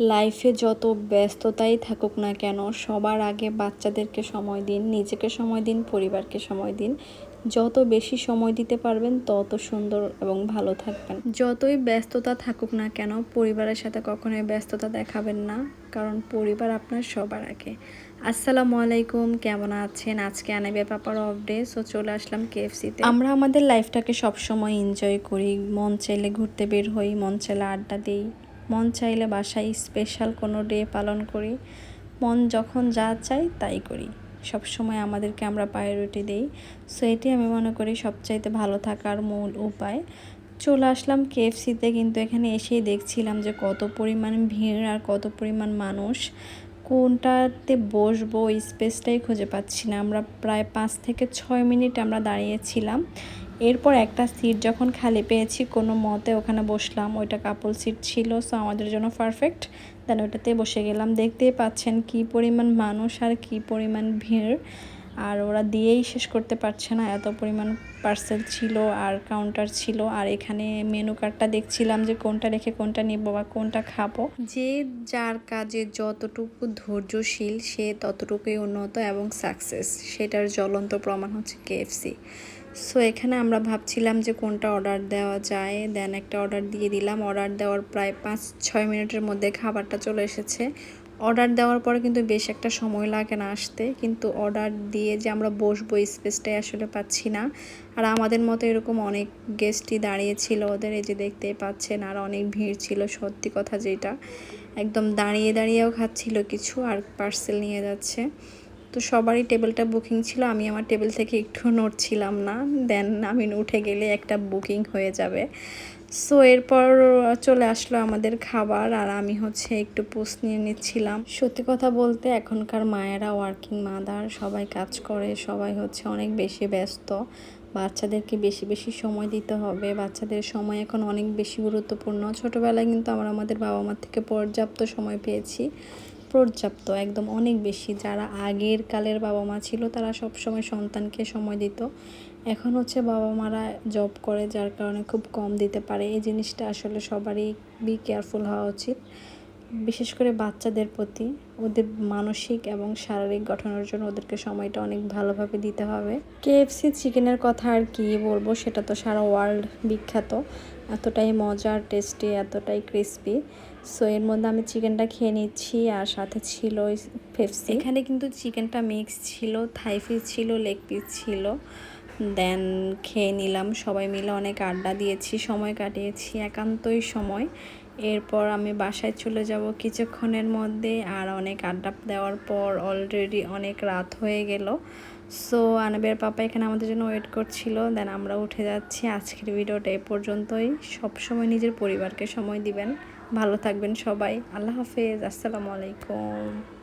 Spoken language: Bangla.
লাইফে যত ব্যস্ততাই থাকুক না কেন, সবার আগে বাচ্চাদেরকে সময় দিন, নিজেকে সময় দিন, পরিবারকে সময় দিন। যত বেশি সময় দিতে পারবেন, তত সুন্দর এবং ভালো থাকবেন। যতই ব্যস্ততা থাকুক না কেন, পরিবারের সাথে কখনোই ব্যস্ততা দেখাবেন না, কারণ পরিবার আপনার সবার আগে। আসসালামু আলাইকুম, কেমন আছেন? আজকে আনাবে পাপার অফ ডে সো চলে আসলাম কেএফসিতে আমরা আমাদের লাইফটাকে সবসময় এনজয় করি, মন চাইলে ঘুরতে বের হই, মন চাইলে আড্ডা দিই। মন চাইলে বাসায় স্পেশাল কোনো ডে পালন করি। মন যখন যা চাই তাই করি। সব সময় আমাদেরকে আমরা প্রায়োরিটি দিই। সো এটি আমি মনে করি সবচাইতে ভালো থাকার মূল উপায়। চলে আসলাম কেএফসিতে কিন্তু এখানে এসেই দেখছিলাম যে কত পরিমাণ ভিড় আর কত পরিমাণ মানুষ। কোনটাতে বসবো স্পেসটাই খুঁজে পাচ্ছি না। আমরা প্রায় পাঁচ থেকে ছয় মিনিট আমরা দাঁড়িয়েছিলাম। এরপর একটা সিট যখন খালি পেয়েছি, কোনো মতে ওখানে বসলাম। ওইটা কাপল সিট ছিল সো আমাদের জন্য পারফেক্ট দেন ওইটাতে বসে গেলাম। দেখতেই পাচ্ছেন কি পরিমাণ মানুষ আর কি পরিমাণ ভিড়। আর ওরা দিয়েই শেষ করতে পারছে না। এত পরিমাণ পার্সেল ছিল আর কাউন্টার ছিল। আর এখানে মেনু কার্ডটা দেখছিলাম যে কোনটা রেখে কোনটা নিব বা কোনটা খাব। যে যার কাজে যতটুকু ধৈর্যশীল, সে ততটুকুই উন্নত এবং সাকসেস সেটার জ্বলন্ত প্রমাণ হচ্ছে কেএফসি সো এখানে আমরা ভাবছিলাম যে কোনটা অর্ডার দেওয়া যায়। দেন একটা অর্ডার দিয়ে দিলাম। অর্ডার দেওয়ার প্রায় পাঁচ, ছয় মিনিটের মধ্যে খাবারটা চলে এসেছে। অর্ডার দেওয়ার পরে কিন্তু বেশ একটা সময় লাগে না আসতে। কিন্তু অর্ডার দিয়ে যে আমরা বসবো স্পেসটাই আসলে পাচ্ছি না। আর আমাদের মতো এরকম অনেক গেস্টই দাঁড়িয়েছিল ওদের। এই যে দেখতে পাচ্ছেন, আর অনেক ভিড় ছিল, সত্যি কথা যেটা। একদম দাঁড়িয়ে দাঁড়িয়েও খাচ্ছিল কিছু, আর পার্সেল নিয়ে যাচ্ছে। তো সবারই টেবিলটা বুকিং ছিল, আমি আমার টেবিল থেকে একটু নড়ছিলাম না। দেন আমি উঠে গেলে একটা বুকিং হয়ে যাবে। সো এরপর চলে আসলো আমাদের খাবার, আর আমি হচ্ছে একটু পোস্ট নিয়ে নিচ্ছিলাম। সত্যি কথা বলতে, এখনকার মায়েরা ওয়ার্কিং মাদার সবাই কাজ করে, সবাই হচ্ছে অনেক বেশি ব্যস্ত। বাচ্চাদেরকে বেশি বেশি সময় দিতে হবে, বাচ্চাদের সময় এখন অনেক বেশি গুরুত্বপূর্ণ। ছোটোবেলায় কিন্তু আমরা আমাদের বাবা মার থেকে পর্যাপ্ত সময় পেয়েছি। পর্যাপ্ত, একদম অনেক বেশি। যারা আগের কালের বাবা মা ছিল, তারা সব সময় সন্তানকে সময় দিত। এখন হচ্ছে বাবা মারা জব করে, যার কারণে খুব কম দিতে পারে। এই জিনিসটা আসলে সবারই বি কেয়ারফুল হওয়া উচিত। বিশেষ করে বাচ্চাদের প্রতি। ওদের মানসিক এবং শারীরিক গঠনের জন্য ওদেরকে সময়টা অনেক ভালোভাবে দিতে হবে। কেএফসি চিকেনের কথা আর কি বলব, সেটা তো সারা ওয়ার্ল্ড বিখ্যাত। এতটাই মজার টেস্টি এতটাই ক্রিসপি সো এর মধ্যে আমি চিকেনটা খেয়ে নিচ্ছি আর সাথে ছিল ফেপসি এখানে কিন্তু চিকেনটা মিক্স ছিল থাই পিস ছিল লেগ পিস ছিল। দেন খেয়ে নিলাম, সবাই মিলে অনেক আড্ডা দিয়েছি, সময় কাটিয়েছি, একান্তই সময়। এরপর আমি বাসায় চলে যাব কিছুক্ষণের মধ্যে আর অনেক আড্ডা দেওয়ার পর অলরেডি অনেক রাত হয়ে গেল। সো আনবের পাপা এখানে আমাদের জন্য ওয়েট করছিল। দেন আমরা উঠে যাচ্ছি। আজকের ভিডিওটা এ পর্যন্তই। সবসময় নিজের পরিবারকে সময় দিবেন। ভালো থাকবেন সবাই। আল্লাহ হাফেজ। আসসালামু আলাইকুম।